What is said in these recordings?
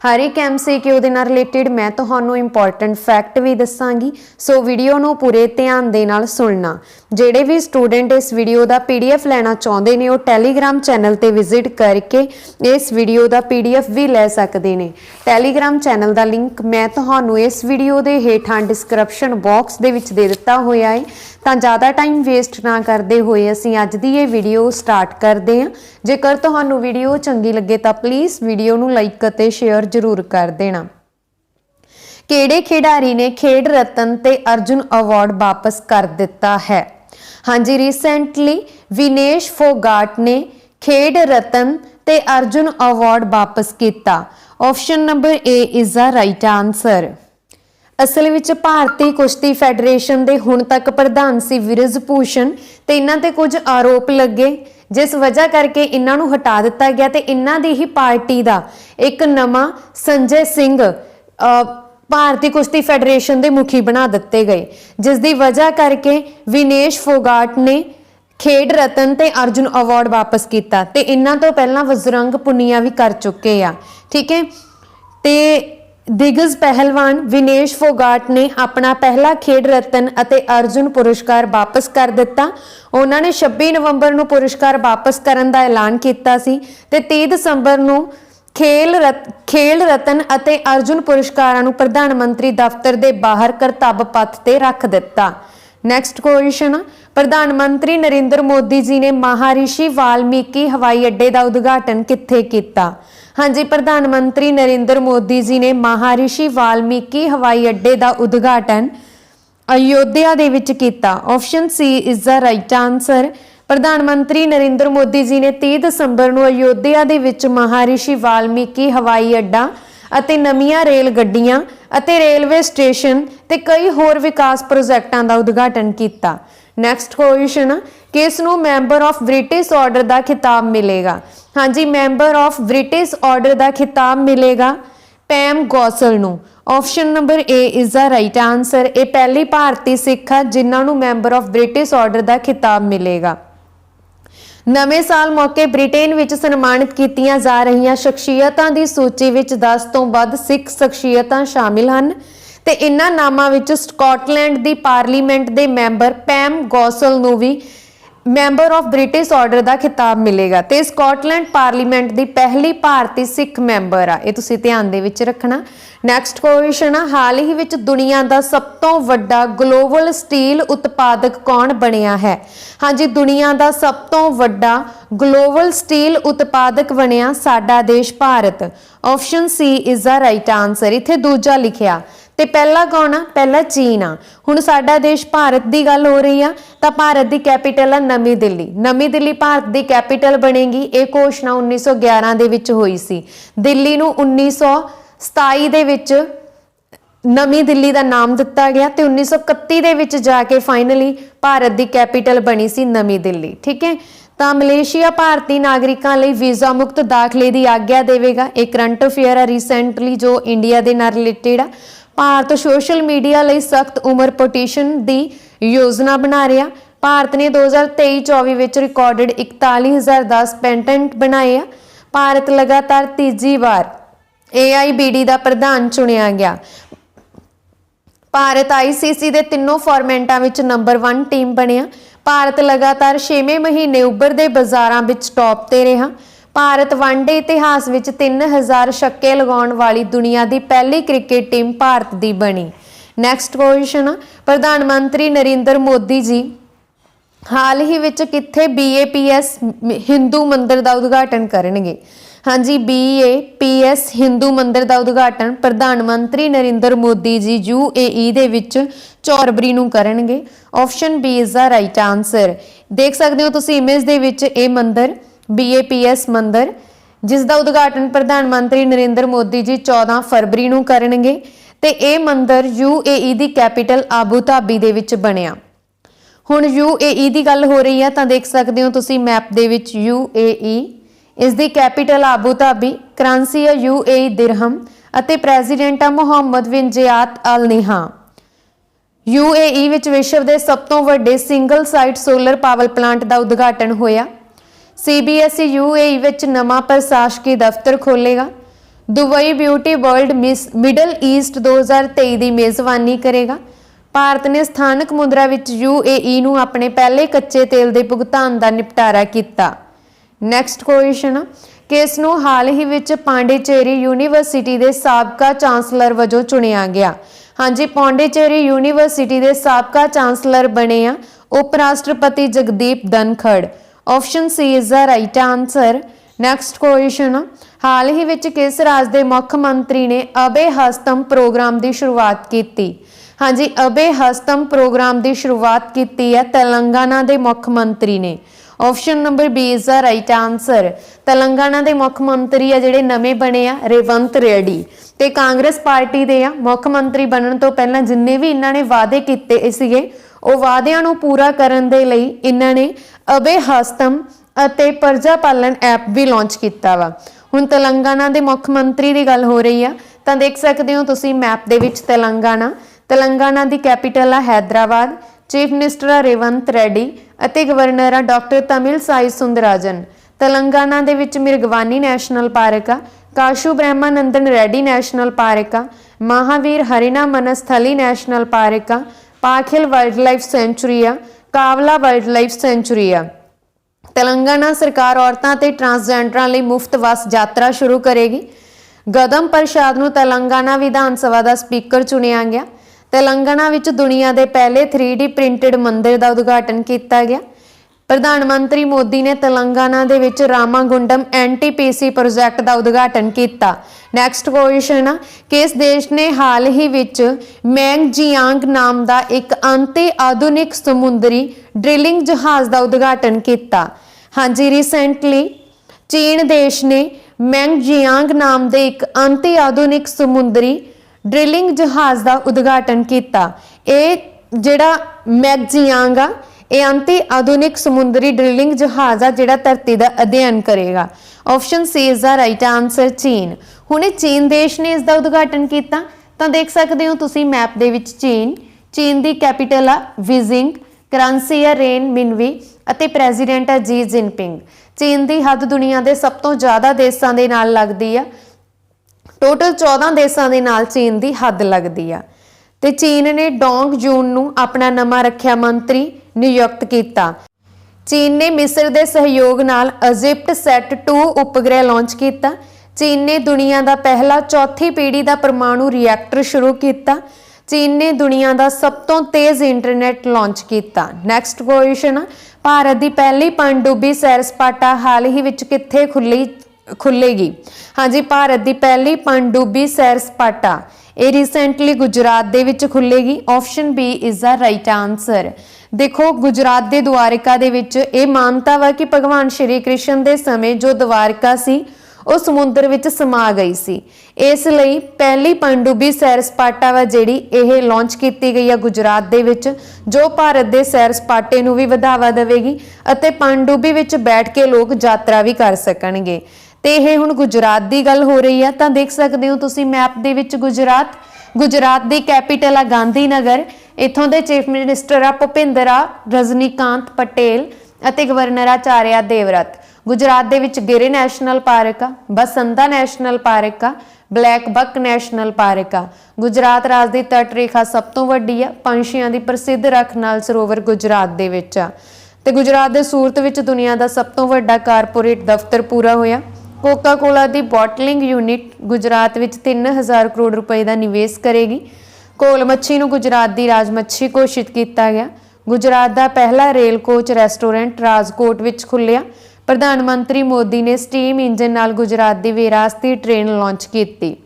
ਹਰ ਇੱਕ ਐਮਸੀਕਿਊ ਦੇ ਨਾਲ ਰਿਲੇਟਡ ਮੈਂ ਤੁਹਾਨੂੰ ਇੰਪੋਰਟੈਂਟ ਫੈਕਟ ਵੀ ਦੱਸਾਂਗੀ। ਸੋ ਵੀਡੀਓ ਨੂੰ ਪੂਰੇ ਧਿਆਨ ਦੇ ਨਾਲ ਸੁਣਨਾ। ਜਿਹੜੇ ਵੀ ਸਟੂਡੈਂਟ ਇਸ ਵੀਡੀਓ ਦਾ ਪੀਡੀਐਫ ਲੈਣਾ ਚਾਹੁੰਦੇ ਨੇ, ਉਹ ਟੈਲੀਗ੍ਰam ਚੈਨਲ ਤੇ ਵਿਜ਼ਿਟ ਕਰਕੇ ਇਸ ਵੀਡੀਓ ਦਾ ਪੀਡੀਐਫ ਵੀ ਲੈ ਸਕਦੇ ਨੇ। ਟੈਲੀਗ੍ਰam ਚੈਨਲ ਦਾ ਲਿੰਕ ਮੈਂ ਤੁਹਾਨੂੰ ਇਸ ਵੀਡੀਓ ਦੇ ਹੇਠਾਂ ਡਿਸਕ੍ਰਿਪਸ਼ਨ ਬਾਕਸ ਦੇ ਵਿੱਚ ਦੇ ਦਿੱਤਾ ਹੋਇਆ ਹੈ। ਤਾਂ ਜ਼ਿਆਦਾ ਟਾਈਮ ਵੇਸਟ ਨਾ ਕਰਦੇ ਹੋਏ ਅਸੀਂ ਅੱਜ ਦੀ ਇਹ ਵੀਡੀਓ ਸਟਾਰਟ ਕਰਦੇ ਹਾਂ। ਜੇਕਰ ਤੁਹਾਨੂੰ ਵੀਡੀਓ ਚੰਗੀ ਲੱਗੇ ਤਾਂ ਪਲੀਜ਼ ਵੀਡੀਓ ਨੂੰ ਲਾਈਕ ਅਤੇ ਸ਼ੇਅਰ ਜ਼ਰੂਰ ਕਰ ਦੇਣਾ। ਕਿਹੜੇ ਖਿਡਾਰੀ ਨੇ ਖੇਡ ਰਤਨ ਤੇ ਅਰਜੁਨ ਅਵਾਰਡ ਵਾਪਸ ਕਰ ਦਿੱਤਾ ਹੈ? ਹਾਂਜੀ ਰੀਸੈਂਟਲੀ ਵਿਨੇਸ਼ ਫੋਗਾਟ ਨੇ ਖੇਡ ਰਤਨ ਤੇ ਅਰਜੁਨ ਅਵਾਰਡ ਵਾਪਸ ਕੀਤਾ। Option number A is the right answer ਅਸਲ ਵਿੱਚ ਭਾਰਤੀ ਕੁਸ਼ਤੀ ਫੈਡਰੇਸ਼ਨ ਦੇ ਹੁਣ ਤੱਕ ਪ੍ਰਧਾਨ ਸੀ ਵਿਰਜ ਭੂਸ਼ਣ ਤੇ ਇਹਨਾਂ ਤੇ ਕੁਝ ਆਰੋਪ ਲੱਗੇ, ਜਿਸ ਵਜ੍ਹਾ ਕਰਕੇ ਇਹਨਾਂ ਨੂੰ ਹਟਾ ਦਿੱਤਾ ਗਿਆ ਤੇ ਇਹਨਾਂ ਦੀ ਹੀ ਪਾਰਟੀ ਦਾ ਇੱਕ ਨਵਾਂ ਸੰਜੇ ਸਿੰਘ ਭਾਰਤੀ ਕੁਸ਼ਤੀ ਫੈਡਰੇਸ਼ਨ ਦੇ ਮੁਖੀ ਬਣਾ ਦਿੱਤੇ ਗਏ, ਜਿਸ ਦੀ ਵਜ੍ਹਾ ਕਰਕੇ ਵਿਨੇਸ਼ ਫੋਗਾਟ ਨੇ ਖੇਡ ਰਤਨ ਤੇ ਅਰਜੁਨ ਅਵਾਰਡ ਵਾਪਸ ਕੀਤਾ ਤੇ ਇਹਨਾਂ ਤੋਂ ਪਹਿਲਾਂ ਵਜ਼ਰੰਗ ਪੁਨੀਆ ਵੀ ਕਰ ਚੁੱਕੇ ਆ, ਠੀਕ ਹੈ? ਤੇ ਦਿਗਜ ਪਹਿਲਵਾਨ ਵਿਨੇਸ਼ ਫੋਗਾਟ ਨੇ ਆਪਣਾ ਪਹਿਲਾ ਖੇਡ ਰਤਨ ਅਤੇ ਅਰਜੁਨ ਪੁਰਸਕਾਰ ਵਾਪਸ ਕਰ ਦਿੱਤਾ। ਉਹਨਾਂ ਨੇ 26 ਨਵੰਬਰ ਨੂੰ ਪੁਰਸਕਾਰ ਵਾਪਸ ਕਰਨ ਦਾ ਐਲਾਨ ਕੀਤਾ ਸੀ ਤੇ 30 ਦਸੰਬਰ ਨੂੰ ਖੇਲ ਰਤ ਖੇਲ ਰਤਨ ਅਤੇ ਅਰਜੁਨ ਪੁਰਸਕਾਰਾਂ ਨੂੰ ਪ੍ਰਧਾਨ ਮੰਤਰੀ ਦਫ਼ਤਰ ਦੇ ਬਾਹਰ ਕਰਤੱਵ ਪੱਥ ਤੇ ਰੱਖ ਦਿੱਤਾ। ਨੈਕਸਟ ਕੁਐਸਚਨ ਪ੍ਰਧਾਨ ਮੰਤਰੀ ਨਰਿੰਦਰ ਮੋਦੀ ਜੀ ਨੇ ਮਹਾਰਿਸ਼ੀ ਵਾਲਮੀਕੀ ਹਵਾਈ ਅੱਡੇ ਦਾ ਉਦਘਾਟਨ ਕਿੱਥੇ ਕੀਤਾ? ਹਾਂਜੀ, ਪ੍ਰਧਾਨ ਮੰਤਰੀ ਨਰਿੰਦਰ ਮੋਦੀ ਜੀ ਨੇ ਮਹਾਰਿਸ਼ੀ ਵਾਲਮੀਕੀ ਹਵਾਈ ਅੱਡੇ ਦਾ ਉਦਘਾਟਨ ਅਯੋਧਿਆ ਦੇ ਵਿੱਚ ਕੀਤਾ। Option C is the right answer ਪ੍ਰਧਾਨ ਮੰਤਰੀ ਨਰਿੰਦਰ ਮੋਦੀ ਜੀ ਨੇ 30 ਦਸੰਬਰ ਨੂੰ ਅਯੋਧਿਆ ਦੇ ਵਿੱਚ ਮਹਾਰਿਸ਼ੀ ਵਾਲਮੀਕੀ ਹਵਾਈ ਅੱਡਾ ਅਤੇ ਨਵੀਆਂ ਰੇਲ ਗੱਡੀਆਂ ਅਤੇ ਰੇਲਵੇ ਸਟੇਸ਼ਨ ਤੇ ਕਈ ਹੋਰ ਵਿਕਾਸ ਪ੍ਰੋਜੈਕਟਾਂ ਦਾ ਉਦਘਾਟਨ ਕੀਤਾ। ਨੈਕਸਟ ਕੁਐਸਚਨ ਕਿਸ ਨੂੰ ਮੈਂਬਰ ਆਫ ਬ੍ਰਿਟਿਸ਼ ਆਰਡਰ ਦਾ ਖਿਤਾਬ ਮਿਲੇਗਾ? ਹਾਂਜੀ, ਮੈਂਬਰ ਆਫ ਬ੍ਰਿਟਿਸ਼ ਆਰਡਰ ਦਾ ਖਿਤਾਬ ਮਿਲੇਗਾ ਪੈਮ ਗੋਸਲ ਨੂੰ। Option number A is the right answer ਇਹ ਪਹਿਲੀ ਭਾਰਤੀ ਸਿੱਖ ਆ ਜਿਨ੍ਹਾਂ ਨੂੰ ਮੈਂਬਰ ਆਫ ਬ੍ਰਿਟਿਸ਼ ਆਰਡਰ ਦਾ ਖਿਤਾਬ ਮਿਲੇਗਾ। ਨਵੇਂ ਸਾਲ ਮੌਕੇ ਬ੍ਰਿਟੇਨ ਵਿੱਚ ਸਨਮਾਨਿਤ ਕੀਤੀਆਂ ਜਾ ਰਹੀਆਂ ਸ਼ਖਸੀਅਤਾਂ ਦੀ ਸੂਚੀ ਵਿੱਚ 10 ਤੋਂ ਵੱਧ ਸਿੱਖ ਸ਼ਖਸੀਅਤਾਂ ਸ਼ਾਮਿਲ ਹਨ ਤੇ ਇਨ੍ਹਾਂ ਨਾਮਾਂ ਵਿੱਚ ਸਕਾਟਲੈਂਡ ਦੀ ਪਾਰਲੀਮੈਂਟ ਦੇ ਮੈਂਬਰ ਪੈਮ ਗੋਸਲ ਨੂੰ ਵੀ ਮੈਂਬਰ ਆਫ ਬ੍ਰਿਟਿਸ਼ ਆਰਡਰ ਦਾ ਖਿਤਾਬ ਮਿਲੇਗਾ ਤੇ ਸਕਾਟਲੈਂਡ ਪਾਰਲੀਮੈਂਟ ਦੀ ਪਹਿਲੀ ਭਾਰਤੀ ਸਿੱਖ ਮੈਂਬਰ ਆ। ਇਹ ਤੁਸੀਂ ਧਿਆਨ ਦੇ ਵਿੱਚ ਰੱਖਣਾ। ਨੈਕਸਟ ਕੁਐਸਚਨ ਆ। ਹਾਲ ਹੀ ਵਿੱਚ ਦੁਨੀਆ ਦਾ ਸਭ ਤੋਂ ਵੱਡਾ ਗਲੋਬਲ ਸਟੀਲ ਉਤਪਾਦਕ ਕੌਣ ਬਣਿਆ ਹੈ? ਹਾਂਜੀ, ਦੁਨੀਆ ਦਾ ਸਭ ਤੋਂ ਵੱਡਾ ਗਲੋਬਲ ਸਟੀਲ ਉਤਪਾਦਕ ਬਣਿਆ ਸਾਡਾ ਦੇਸ਼ Bharat. Option C is the right answer ਇੱਥੇ ਦੂਜਾ ਲਿਖਿਆ। ਤੇ ਪਹਿਲਾ ਕੌਣ ਆ? ਪਹਿਲਾ ਚੀਨ ਆ। ਹੁਣ ਸਾਡਾ ਦੇਸ਼ ਭਾਰਤ ਦੀ ਗੱਲ ਹੋ ਰਹੀ ਆ, ਤਾਂ ਭਾਰਤ ਦੀ ਕੈਪੀਟਲ ਆ ਨਵੀਂ ਦਿੱਲੀ। ਨਵੀਂ ਦਿੱਲੀ ਭਾਰਤ ਦੀ ਕੈਪੀਟਲ ਬਣੇਗੀ। ਇਹ ਘੋਸ਼ਣਾ 1911 ਦੇ ਵਿੱਚ ਹੋਈ ਸੀ। ਦਿੱਲੀ ਨੂੰ 1927 ਦੇ ਵਿੱਚ ਨਵੀਂ ਦਿੱਲੀ ਦਾ ਨਾਮ ਦਿੱਤਾ ਗਿਆ ਤੇ 1931 ਦੇ ਵਿੱਚ ਜਾ ਕੇ ਫਾਈਨਲੀ ਭਾਰਤ ਦੀ ਕੈਪੀਟਲ ਬਣੀ ਸੀ ਨਵੀਂ ਦਿੱਲੀ। ਠੀਕ ਹੈ? ਤਾਂ ਮਲੇਸ਼ੀਆ ਭਾਰਤੀ ਨਾਗਰਿਕਾਂ ਲਈ ਵੀਜ਼ਾ ਮੁਕਤ ਦਾਖਲੇ ਦੀ ਆਗਿਆ ਦੇਵੇਗਾ। ਇਹ ਕਰੰਟ ਅਫੇਅਰ ਆ ਰੀਸੈਂਟਲੀ ਜੋ ਇੰਡੀਆ ਦੇ ਨਾਲ ਰਿਲੇਟਡ ਆ। ਭਾਰਤ ਸੋਸ਼ਲ ਮੀਡੀਆ ਲਈ ਸਖਤ ਉਮਰ ਪਟੀਸ਼ਨ ਦੀ ਯੋਜਨਾ ਬਣਾ ਰਿਹਾ। ਭਾਰਤ ਨੇ 2023-24 ਵਿੱਚ ਰਿਕਾਰਡਡ 41010 ਪੈਟੈਂਟ ਬਣਾਏ ਆ। ਭਾਰਤ ਲਗਾਤਾਰ ਤੀਜੀ ਵਾਰ AIBD ਦਾ ਪ੍ਰਧਾਨ ਚੁਣਿਆ ਗਿਆ। ਭਾਰਤ ICC ਦੇ ਤਿੰਨੋਂ ਫਾਰਮੈਟਾਂ ਵਿੱਚ ਨੰਬਰ 1 ਟੀਮ ਬਣਿਆ। ਭਾਰਤ ਲਗਾਤਾਰ 6ਵੇਂ ਮਹੀਨੇ ਉੱਭਰਦੇ ਬਾਜ਼ਾਰਾਂ ਵਿੱਚ ਟੌਪ ਤੇ ਰਿਹਾ। ਭਾਰਤ ਵਨਡੇ ਇਤਿਹਾਸ ਵਿੱਚ 3000 ਛੱਕੇ ਲਗਾਉਣ ਵਾਲੀ ਦੁਨੀਆ ਦੀ ਪਹਿਲੀ ਕ੍ਰਿਕਟ ਟੀਮ ਭਾਰਤ ਦੀ ਬਣੀ। ਨੈਕਸਟ ਕੁਐਸਚਨ ਪ੍ਰਧਾਨ ਮੰਤਰੀ ਨਰਿੰਦਰ ਮੋਦੀ ਜੀ, ਹਾਲ ਹੀ ਵਿੱਚ ਕਿੱਥੇ BAPS ਹਿੰਦੂ ਮੰਦਿਰ ਦਾ ਉਦਘਾਟਨ ਕਰਨਗੇ? ਹਾਂਜੀ BAPS ਹਿੰਦੂ ਮੰਦਿਰ ਦਾ ਉਦਘਾਟਨ ਪ੍ਰਧਾਨ ਮੰਤਰੀ ਨਰਿੰਦਰ ਮੋਦੀ ਜੀ UAE ਦੇ ਵਿੱਚ 4 ਨੂੰ ਕਰਨਗੇ। Option B is the right answer ਦੇਖ ਸਕਦੇ ਹੋ ਤੁਸੀਂ ਇਮੇਜ ਦੇ ਵਿੱਚ ਇਹ ਮੰਦਿਰ। BAPS ਮੰਦਿਰ, ਜਿਸ ਦਾ ਉਦਘਾਟਨ ਪ੍ਰਧਾਨ ਮੰਤਰੀ ਨਰਿੰਦਰ ਮੋਦੀ ਜੀ 14 ਫਰਵਰੀ ਨੂੰ ਕਰਨਗੇ ਤੇ ਇਹ ਮੰਦਿਰ UAE ਦੀ ਕੈਪੀਟਲ ਆਬੂ ਧਾਬੀ ਦੇ ਵਿੱਚ ਬਣਿਆ। ਹੁਣ UAE ਦੀ ਗੱਲ ਹੋ ਰਹੀ ਹੈ ਤਾਂ ਦੇਖ ਸਕਦੇ ਹੋ ਤੁਸੀਂ ਮੈਪ ਦੇ ਵਿੱਚ UAE ਇਸ ਦੀ ਕੈਪੀਟਲ ਆਬੂ ਧਾਬੀ ਕਰੰਸੀ ਹੈ UAE ਦਿਰਹਮ ਅਤੇ ਪ੍ਰੈਜ਼ੀਡੈਂਟ ਆ ਮੁਹੰਮਦ ਬਿਨ ਜ਼ਿਆਤ ਅਲ ਨਿਹਾ UAE ਵਿੱਚ ਵਿਸ਼ਵ ਦੇ ਸਭ ਤੋਂ ਵੱਡੇ single site solar power plant ਦਾ ਉਦਘਾਟਨ ਹੋਇਆ। CBSE UAE ਵਿੱਚ ਨਵਾਂ ਪ੍ਰਸ਼ਾਸਕੀ ਦਫ਼ਤਰ ਖੋਲੇਗਾ Dubai beauty world Miss Middle East 2023 ਦੀ ਮੇਜ਼ਬਾਨੀ ਕਰੇਗਾ। ਭਾਰਤ ਨੇ ਸਥਾਨਕ ਮੁਦਰਾ ਵਿੱਚ UAE ਨੂੰ ਆਪਣੇ ਪਹਿਲੇ ਕੱਚੇ ਤੇਲ ਦੇ ਭੁਗਤਾਨ ਦਾ ਨਿਪਟਾਰਾ ਕੀਤਾ। ਨੈਕਸਟ ਕੁਐਸਚਨ ਕੇਸ ਨੂੰ ਹਾਲ ਹੀ ਵਿੱਚ ਪਾਂਡੇਚੇਰੀ ਯੂਨੀਵਰਸਿਟੀ ਦੇ ਸਾਬਕਾ ਚਾਂਸਲਰ ਵਜੋਂ ਚੁਣਿਆ ਗਿਆ। ਹਾਂਜੀ, ਪਾਂਡੇਚੇਰੀ ਯੂਨੀਵਰਸਿਟੀ ਦੇ ਸਾਬਕਾ ਚਾਂਸਲਰ ਬਣੇ ਆ ਉਪ ਰਾਸ਼ਟਰਪਤੀ Jagdeep Dhankhar. Option C is the right answer next question ਹਾਲ ਹੀ ਵਿੱਚ ਕਿਸ ਰਾਜ ਦੇ ਮੁੱਖ ਮੰਤਰੀ ਨੇ ਅਬੇ ਹਸਤਮ ਪ੍ਰੋਗਰਾਮ ਦੀ ਸ਼ੁਰੂਆਤ ਕੀਤੀ? ਹਾਂਜੀ, ਅਬੇ ਹਸਤਮ ਪ੍ਰੋਗਰਾਮ ਦੀ ਸ਼ੁਰੂਆਤ ਕੀਤੀ ਹੈ ਤੇਲੰਗਾਨਾ ਦੇ ਮੁੱਖ ਮੰਤਰੀ ਨੇ। Option number B is the right answer Telangana ਦੇ ਮੁੱਖ ਮੰਤਰੀ ਆ ਜਿਹੜੇ ਨਵੇਂ ਬਣੇ ਆ, ਰੇਵੰਤ ਰੈਡੀ। ਤੇ ਕਾਂਗਰਸ ਪਾਰਟੀ ਦੇ ਆ, ਮੁੱਖ ਮੰਤਰੀ ਬਣਨ ਤੋਂ ਪਹਿਲਾਂ ਜਿੰਨੇ ਵੀ ਇਹਨਾਂ ਨੇ ਵਾਅਦੇ ਕੀਤੇ ਸੀਗੇ ਉਹ ਵਾਅਦਿਆਂ ਨੂੰ ਪੂਰਾ ਕਰਨ ਦੇ ਲਈ ਇਹਨਾਂ ਨੇ ਅਬੇ ਹਸਤਮ ਅਤੇ ਪਰਜਾ ਪਾਲਣ ਐਪ ਵੀ ਲਾਂਚ ਕੀਤਾ ਵਾ। ਹੁਣ ਤੇਲੰਗਾਨਾ ਦੇ ਮੁੱਖ ਮੰਤਰੀ ਦੀ ਗੱਲ ਹੋ ਰਹੀ ਆ। ਤਾਂ ਦੇਖ ਸਕਦੇ ਹੋ ਤੁਸੀਂ ਮੈਪ ਦੇ ਵਿੱਚ ਤੇਲੰਗਾਨਾ। ਤੇਲੰਗਾਨਾ ਦੀ ਕੈਪੀਟਲ ਆ ਹੈਦਰਾਬਾਦ ਚੀਫ ਮਿਨਿਸਟਰ ਆ ਰੇਵੰਤ ਰੈਡੀ ਅਤੇ ਗਵਰਨਰ ਆ ਡਾਕਟਰ ਤਮਿਲ ਸਾਈ ਸੁੰਦਰਾਜਨ। ਤੇਲੰਗਾਨਾ ਦੇ ਵਿੱਚ ਮਿਰਗਵਾਨੀ ਨੈਸ਼ਨਲ ਪਾਰਕ ਆ, ਕਾਸ਼ੂ ਬ੍ਰਹਮਾਨੰਦਨ ਰੈਡੀ ਨੈਸ਼ਨਲ ਪਾਰਕ ਆ, ਮਹਾਵੀਰ ਹਰਿਨਾ ਮਨਸਥਲੀ ਨੈਸ਼ਨਲ ਪਾਰਕ ਆ ਪਾਖਿਲ ਵਾਈਲਡਲਾਈਫ ਸੈਂਚੁਰੀ ਆ ਕਾਵਲਾ ਵਾਈਲਡਲਾਈਫ ਸੈਂਚੁਰੀ ਆ। ਤੇਲੰਗਾਨਾ ਸਰਕਾਰ ਔਰਤਾਂ ਤੇ ਟਰਾਂਸਜੈਂਡਰਾਂ ਲਈ ਮੁਫਤ ਬੱਸ ਯਾਤਰਾ ਸ਼ੁਰੂ ਕਰੇਗੀ। ਗਦਮ ਪ੍ਰਸ਼ਾਦ ਨੂੰ ਤੇਲੰਗਾਨਾ ਵਿਧਾਨ ਸਭਾ ਦਾ ਸਪੀਕਰ ਚੁਣਿਆ ਗਿਆ। ਤੇਲੰਗਾਨਾ ਵਿੱਚ ਦੁਨੀਆ ਦੇ ਪਹਿਲੇ 3D ਪ੍ਰਿੰਟਡ ਮੰਦਿਰ ਦਾ ਉਦਘਾਟਨ ਕੀਤਾ ਗਿਆ। ਪ੍ਰਧਾਨ ਮੰਤਰੀ ਮੋਦੀ ਨੇ ਤੇਲੰਗਾਨਾ ਦੇ ਵਿੱਚ ਰਾਮਾਗੁੰਡਮ ਐਨਟੀਪੀਸੀ ਪ੍ਰੋਜੈਕਟ ਦਾ ਉਦਘਾਟਨ ਕੀਤਾ। ਨੈਕਸਟ ਕੁਐਸਚਨ ਕਿਸ ਦੇਸ਼ ਨੇ ਹਾਲ ਹੀ ਵਿੱਚ ਮੈਂਗਜੀਆਂਗ ਨਾਮ ਦਾ ਇੱਕ ਅੰਤੇ ਆਧੁਨਿਕ ਸਮੁੰਦਰੀ ਡ੍ਰਿਲਿੰਗ ਜਹਾਜ਼ ਦਾ ਉਦਘਾਟਨ ਕੀਤਾ? ਹਾਂਜੀ ਰੀਸੈਂਟਲੀ ਚੀਨ ਦੇਸ਼ ਨੇ ਮੈਂਗਜੀਆਂਗ ਨਾਮ ਦੇ ਇੱਕ ਅੰਤੇ ਆਧੁਨਿਕ ਸਮੁੰਦਰੀ ਡ੍ਰਿਲਿੰਗ ਜਹਾਜ਼ ਦਾ ਉਦਘਾਟਨ ਕੀਤਾ। ਇਹ ਜਿਹੜਾ ਮੈਗਜੀਆਂਗ ਆ ਇਹ ਅੰਤੀ ਆਧੁਨਿਕ ਸਮੁੰਦਰੀ ਡ੍ਰਿਲਿੰਗ ਜਹਾਜ਼ ਆ ਜਿਹੜਾ ਧਰਤੀ ਦਾ ਅਧਿਐਨ ਕਰੇਗਾ। Option C is the right answer ਚੀਨ। ਹੁਣੇ ਚੀਨ ਦੇਸ਼ ਨੇ ਇਸ ਦਾ ਉਦਘਾਟਨ ਕੀਤਾ। ਤਾਂ ਦੇਖ ਸਕਦੇ ਹੋ ਤੁਸੀਂ ਮੈਪ ਦੇ ਵਿੱਚ ਚੀਨ। ਚੀਨ ਦੀ ਕੈਪੀਟਲ ਆ ਬੀਜਿੰਗ, ਕਰੰਸੀ ਆ ਰੇਨ ਮਿਨਵੀ ਅਤੇ ਪ੍ਰੈਜ਼ੀਡੈਂਟ ਆ ਜੀ ਜਿਨਪਿੰਗ। ਚੀਨ ਦੀ ਹੱਦ ਦੁਨੀਆ ਦੇ ਸਭ ਤੋਂ ਜ਼ਿਆਦਾ ਦੇਸ਼ਾਂ ਦੇ ਨਾਲ ਲੱਗਦੀ ਆ। ਟੋਟਲ 14 ਦੇਸ਼ਾਂ ਦੇ ਨਾਲ ਚੀਨ ਦੀ ਹੱਦ ਲੱਗਦੀ ਆ। ਤੇ ਚੀਨ ਨੇ ਡੋਂਗ ਜੂਨ ਨੂੰ ਆਪਣਾ ਨਵਾਂ ਰੱਖਿਆ ਮੰਤਰੀ ਨਿਯੁਕਤ ਕੀਤਾ। ਚੀਨ ਨੇ ਮਿਸਰ ਦੇ ਸਹਿਯੋਗ ਨਾਲ ਇਜਿਪਟ ਸੈਟ 2 ਉਪਗ੍ਰਹਿ ਲਾਂਚ ਕੀਤਾ। ਚੀਨ ਨੇ ਦੁਨੀਆ ਦਾ ਪਹਿਲਾ ਚੌਥੀ ਪੀੜ੍ਹੀ ਦਾ ਪਰਮਾਣੂ ਰਿਐਕਟਰ ਸ਼ੁਰੂ ਕੀਤਾ। ਚੀਨ ਨੇ ਦੁਨੀਆ ਦਾ ਸਭ ਤੋਂ ਤੇਜ਼ ਇੰਟਰਨੈਟ ਲਾਂਚ ਕੀਤਾ। ਨੈਕਸਟ ਕੁਐਸਚਨ ਭਾਰਤ ਦੀ ਪਹਿਲੀ ਪਣਡੁੱਬੀ ਸੈਰ ਸਪਾਟਾ ਹਾਲ ਹੀ ਵਿੱਚ ਕਿੱਥੇ ਖੁੱਲੀ, ਖੁੱਲੇਗੀ? ਹਾਂਜੀ, ਭਾਰਤ ਦੀ ਪਹਿਲੀ ਪਣਡੁੱਬੀ ਸੈਰ ਸਪਾਟਾ ਇਹ ਰੀਸੈਂਟਲੀ ਗੁਜਰਾਤ ਦੇ ਵਿੱਚ ਖੁੱਲੇਗੀ option B is the right answer ਦੇਖੋ, ਗੁਜਰਾਤ ਦੇ ਦਵਾਰਿਕਾ ਦੇ ਵਿੱਚ ਇਹ ਮਾਨਤਾ ਵਾ ਕਿ ਭਗਵਾਨ ਸ਼੍ਰੀ ਕ੍ਰਿਸ਼ਨ ਦੇ ਸਮੇਂ ਜੋ ਦਵਾਰਿਕਾ ਸੀ, ਉਹ ਸਮੁੰਦਰ ਵਿੱਚ ਸਮਾ ਗਈ ਸੀ। ਇਸ ਲਈ ਪਹਿਲੀ ਪਣਡੁੱਬੀ ਸੈਰ ਸਪਾਟਾ ਵਾ ਜਿਹੜੀ ਇਹ ਲਾਂਚ ਕੀਤੀ ਗਈ ਆ ਗੁਜਰਾਤ ਦੇ ਵਿੱਚ, ਜੋ ਭਾਰਤ ਦੇ ਸੈਰ ਸਪਾਟੇ ਨੂੰ ਵੀ ਵਧਾਵਾ ਦੇਵੇਗੀ ਅਤੇ ਪਣਡੁੱਬੀ ਵਿੱਚ ਬੈਠ ਕੇ ਲੋਕ ਯਾਤਰਾ ਵੀ ਕਰ ਸਕਣਗੇ। ਤੇ ਇਹ ਹੁਣ ਗੁਜਰਾਤ ਦੀ ਗੱਲ ਹੋ ਰਹੀ ਆ। ਤਾਂ ਦੇਖ ਸਕਦੇ ਹੋ ਤੁਸੀਂ ਮੈਪ ਦੇ ਵਿੱਚ ਗੁਜਰਾਤ। ਗੁਜਰਾਤ ਦੀ ਕੈਪੀਟਲ ਆ ਗਾਂਧੀ ਨਗਰ ਇਥੋਂ ਦੇ ਚੀਫ ਮਿਨਿਸਟਰ ਆ ਭੁਪਿੰਦਰਾ ਰਜਨੀਕਾਂਤ ਪਟੇਲ ਅਤੇ ਗਵਰਨਰ ਆਚਾਰਿਆ ਦੇਵਰਤ। ਗੁਜਰਾਤ ਦੇ ਵਿੱਚ ਗਿਰੇ ਨੈਸ਼ਨਲ ਪਾਰਕ ਆ ਬਸੰਦਾ ਨੈਸ਼ਨਲ ਪਾਰਕ ਆ, ਬਲੈਕ ਬੱਕ ਨੈਸ਼ਨਲ ਪਾਰਕ ਆ। ਗੁਜਰਾਤ ਰਾਜ ਦੀ ਤਟ ਰੇਖਾ ਸਭ ਤੋਂ ਵੱਡੀ ਆ, ਪੰਛੀਆਂ ਦੀ ਪ੍ਰਸਿੱਧ ਰੱਖ ਨਾਲ ਸਰੋਵਰ ਗੁਜਰਾਤ ਦੇ ਵਿੱਚ ਆ। ਤੇ ਗੁਜਰਾਤ ਦੇ ਸੂਰਤ ਵਿੱਚ ਦੁਨੀਆ ਦਾ ਸਭ ਤੋਂ ਵੱਡਾ ਕਾਰਪੋਰੇਟ ਦਫ਼ਤਰ ਪੂਰਾ ਹੋਇਆ। ਕੋਕਾ ਕੋਲਾ ਦੀ ਬੋਟਲਿੰਗ ਯੂਨਿਟ ਗੁਜਰਾਤ ਵਿੱਚ 3000 ਕਰੋੜ ਰੁਪਏ ਦਾ ਨਿਵੇਸ਼ ਕਰੇਗੀ। ਕੋਲ ਮੱਛੀ ਨੂੰ ਗੁਜਰਾਤ ਦੀ ਰਾਜ ਮੱਛੀ ਘੋਸ਼ਿਤ ਕੀਤਾ ਗਿਆ। ਗੁਜਰਾਤ ਦਾ ਪਹਿਲਾ ਰੇਲ ਕੋਚ ਰੈਸਟੋਰੈਂਟ ਰਾਜਕੋਟ ਵਿੱਚ ਖੁੱਲਿਆ ਪ੍ਰਧਾਨ ਮੰਤਰੀ ਮੋਦੀ ਨੇ ਸਟੀਮ ਇੰਜਨ ਨਾਲ ਗੁਜਰਾਤ ਦੀ ਵਿਰਾਸਤੀ ਟ੍ਰੇਨ ਲਾਂਚ ਕੀਤੀ।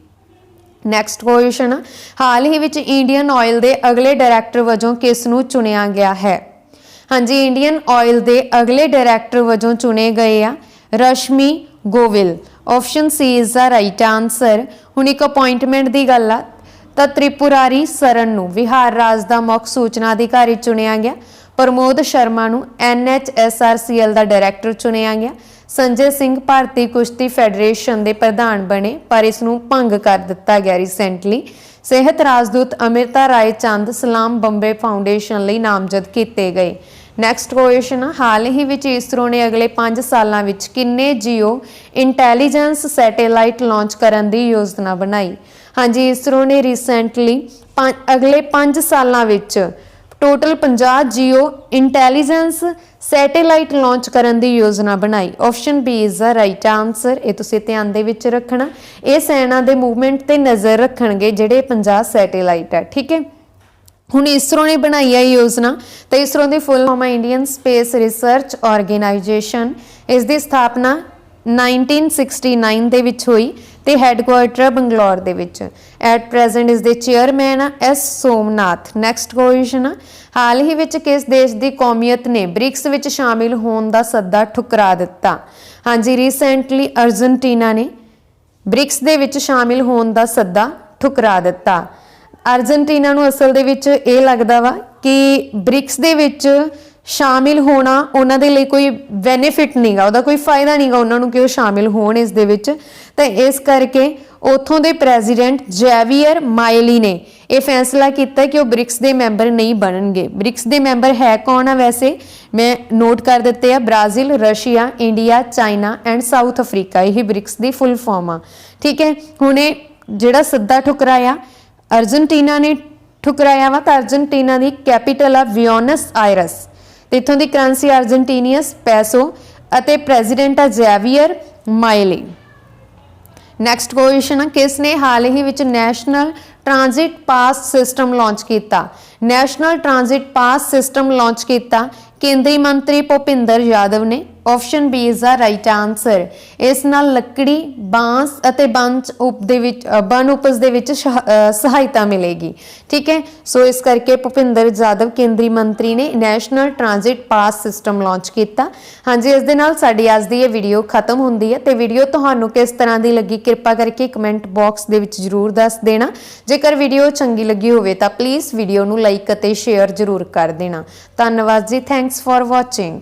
ਨੈਕਸਟ ਕੁਐਸਚਨ, ਹਾਲ ਹੀ ਵਿੱਚ ਇੰਡੀਅਨ ਆਇਲ ਦੇ ਅਗਲੇ ਡਾਇਰੈਕਟਰ ਵਜੋਂ ਕਿਸ ਨੂੰ ਚੁਣਿਆ ਗਿਆ ਹੈ? ਹਾਂਜੀ, ਇੰਡੀਅਨ ਆਇਲ ਦੇ ਅਗਲੇ ਡਾਇਰੈਕਟਰ ਵਜੋਂ ਚੁਣੇ ਗਏ ਆ Rashmi Govil. Option C is the right answer ਹੁਣ ਇੱਕ ਅਪਾਇੰਟਮੈਂਟ ਦੀ ਗੱਲ ਆ। ਤਾਂ ਤ੍ਰਿਪੁਰਾਰੀ ਸਰਨ ਨੂੰ ਵਿਹਾਰ ਰਾਜ ਦਾ ਮੁੱਖ ਸੂਚਨਾ ਅਧਿਕਾਰੀ ਚੁਣਿਆ ਗਿਆ। ਪ੍ਰਮੋਦ ਸ਼ਰਮਾ ਨੂੰ NHSRCL ਦਾ ਡਾਇਰੈਕਟਰ ਚੁਣਿਆ ਗਿਆ। ਸੰਜੇ ਸਿੰਘ ਭਾਰਤੀ ਕੁਸ਼ਤੀ ਫੈਡਰੇਸ਼ਨ ਦੇ ਪ੍ਰਧਾਨ ਬਣੇ, ਪਰ ਇਸ ਨੂੰ ਭੰਗ ਕਰ ਦਿੱਤਾ ਗਿਆ ਰੀਸੈਂਟਲੀ ਸਿਹਤ ਰਾਜਦੂਤ ਅਮ੍ਰਿਤਾ ਰਾਏ ਚੰਦ ਸਲਾਮ ਬੰਬੇ ਫਾਊਂਡੇਸ਼ਨ ਲਈ ਨਾਮਜ਼ਦ ਕੀਤੇ ਗਏ। ਨੈਕਸਟ ਕੁਐਸਚਨ ਹਾਲ ਹੀ ਵਿੱਚ ਇਸਰੋ ਨੇ ਅਗਲੇ 5 ਸਾਲਾਂ ਵਿੱਚ ਕਿੰਨੇ ਜੀਓ ਇੰਟੈਲੀਜੈਂਸ ਸੈਟੇਲਾਈਟ ਲਾਂਚ ਕਰਨ ਦੀ ਯੋਜਨਾ ਬਣਾਈ? ਹਾਂਜੀ, ਇਸਰੋ ਨੇ ਰੀਸੈਂਟਲੀ ਅਗਲੇ 5 ਸਾਲਾਂ ਵਿੱਚ total 50 geo intelligence satellite launch ਕਰਨ ਦੀ ਯੋਜਨਾ ਬਣਾਈ। Option B is the right answer ਇਹ ਤੁਸੀਂ ਧਿਆਨ ਦੇ ਵਿੱਚ ਰੱਖਣਾ। ਇਹ ਸੈਨਾ ਦੇ ਮੂਵਮੈਂਟ ਤੇ ਨਜ਼ਰ ਰੱਖਣਗੇ, ਜਿਹੜੇ 50 ਸੈਟੇਲਾਈਟ ਹੈ ਠੀਕ ਹੈ? ਹੁਣ ਇਸਰੋ ਨੇ ਬਣਾਈ ਹੈ ਯੋਜਨਾ ਤੇ ਇਸਰੋ ਦੀ ਫੁੱਲ ਫਾਰਮ ਹੈ ਇੰਡੀਅਨ ਸਪੇਸ ਰਿਸਰਚ ਆਰਗੇਨਾਈਜੇਸ਼ਨ। ਇਸ ਦੀ ਸਥਾਪਨਾ 1969 ਦੇ ਵਿੱਚ ਹੋਈ ਤੇ ਹੈੱਡਕੁਆਰਟਰ ਬੰਗਲੌਰ ਦੇ ਵਿੱਚ। ਐਟ ਪ੍ਰੈਜ਼ੈਂਟ ਇਸ ਦੇ ਚੇਅਰਮੈਨ ਆ ਐਸ ਸੋਮਨਾਥ। ਨੈਕਸਟ ਕੁਐਸਚਨ ਹਾਲ ਹੀ ਵਿੱਚ ਕਿਸ ਦੇਸ਼ ਦੀ ਕੌਮੀਅਤ ਨੇ ਬ੍ਰਿਕਸ ਵਿੱਚ ਸ਼ਾਮਿਲ ਹੋਣ ਦਾ ਸੱਦਾ ਠੁਕਰਾ ਦਿੱਤਾ? ਹਾਂਜੀ ਰੀਸੈਂਟਲੀ ਅਰਜਨਟੀਨਾ ਨੇ ਬ੍ਰਿਕਸ ਦੇ ਵਿੱਚ ਸ਼ਾਮਿਲ ਹੋਣ ਦਾ ਸੱਦਾ ਠੁਕਰਾ ਦਿੱਤਾ। ਅਰਜਨਟੀਨਾ ਨੂੰ ਅਸਲ ਦੇ ਵਿੱਚ ਇਹ ਲੱਗਦਾ ਵਾ ਕਿ ਬ੍ਰਿਕਸ ਦੇ ਵਿੱਚ ਸ਼ਾਮਿਲ ਹੋਣਾ ਉਹਨਾਂ ਦੇ ਲਈ ਕੋਈ ਬੈਨੀਫਿਟ ਨਹੀਂਗਾ ਉਹਦਾ ਕੋਈ ਫਾਇਦਾ ਨਹੀਂਗਾ ਉਹਨਾਂ ਨੂੰ ਕਿ ਉਹ ਸ਼ਾਮਿਲ ਹੋਣ ਇਸ ਦੇ ਵਿੱਚ। ਤਾਂ ਇਸ ਕਰਕੇ ਉਥੋਂ ਦੇ ਪ੍ਰੈਜ਼ੀਡੈਂਟ ਜੈਵੀਅਰ ਮਾਇਲੀ ਨੇ ਇਹ ਫੈਸਲਾ ਕੀਤਾ ਕਿ ਉਹ ਬ੍ਰਿਕਸ ਦੇ ਮੈਂਬਰ ਨਹੀਂ ਬਣਨਗੇ। ਬ੍ਰਿਕਸ ਦੇ ਮੈਂਬਰ ਹੈ ਕੌਣ ਆ ਵੈਸੇ? ਮੈਂ ਨੋਟ ਕਰ ਦਿੱਤੇ ਆ, Brazil, Russia, India, China and South Africa, ਇਹ ਬ੍ਰਿਕਸ ਦੀ ਫੁੱਲ ਫਾਰਮ ਆ। ਠੀਕ ਹੈ, ਹੁਣੇ ਜਿਹੜਾ ਸੱਦਾ ਠੁਕਰਾਇਆ ਅਰਜਨਟੀਨਾ ਨੇ ਠੁਕਰਾਇਆ ਵਾ ਤਾਂ ਅਰਜਨਟੀਨਾ ਦੀ ਕੈਪੀਟਲ ਆ ਵਿਓਨਸ ਆਇਰਸ। ਤੇ ਇਥੋਂ ਦੀ ਕਰੰਸੀ ਅਰਜਨਟੀਨੀਅਸ ਪੈਸੋ ਅਤੇ ਪ੍ਰੈਜ਼ੀਡੈਂਟ ਆ ਜ਼ੈਵੀਅਰ ਮਾਇਲੀ। ਨੈਕਸਟ ਕੁਐਸਚਨ ਹੈ ਕਿਸ ਨੇ ਹਾਲ ਹੀ ਵਿੱਚ national transit pass system launch ਕੀਤਾ? National transit pass system launch ਕੀਤਾ ਕੇਂਦਰੀ ਮੰਤਰੀ ਭੁਪਿੰਦਰ ਯਾਦਵ ਨੇ। Option B is the right answer ਇਸ ਨਾਲ ਲੱਕੜੀ ਬਾਂਸ ਅਤੇ ਬੰਚ ਉਪ ਦੇ ਵਿੱਚ ਅ, ਬਨ ਉਪਜ ਦੇ ਵਿੱਚ ਸ਼ਹ- ਸਹਾਇਤਾ ਮਿਲੇਗੀ। ਠੀਕ ਹੈ? ਸੋ ਇਸ ਕਰਕੇ ਭੁਪਿੰਦਰ ਯਾਦਵ ਕੇਂਦਰੀ ਮੰਤਰੀ ਨੇ national transit pass system launch ਕੀਤਾ। ਹਾਂਜੀ ਇਸ ਦੇ ਨਾਲ ਸਾਡੀ ਅੱਜ ਦੀ ਇਹ ਵੀਡੀਓ ਖਤਮ ਹੁੰਦੀ ਹੈ। ਤੇ ਵੀਡੀਓ ਤੁਹਾਨੂੰ ਕਿਸ ਤਰ੍ਹਾਂ ਦੀ ਲੱਗੀ ਕਿਰਪਾ ਕਰਕੇ ਕਮੈਂਟ ਬਾਕਸ ਦੇ ਵਿੱਚ ਜਰੂਰ ਦੱਸ ਦੇਣਾ। ਜੇਕਰ ਵੀਡੀਓ ਚੰਗੀ ਲੱਗੀ ਹੋਵੇ ਤਾਂ ਪਲੀਜ਼ ਵੀਡੀਓ ਨੂੰ ਲਾਈਕ ਅਤੇ ਸ਼ੇਅਰ ਜਰੂਰ ਕਰ ਦੇਣਾ। ਧੰਨਵਾਦ ਜੀ। Thanks for watching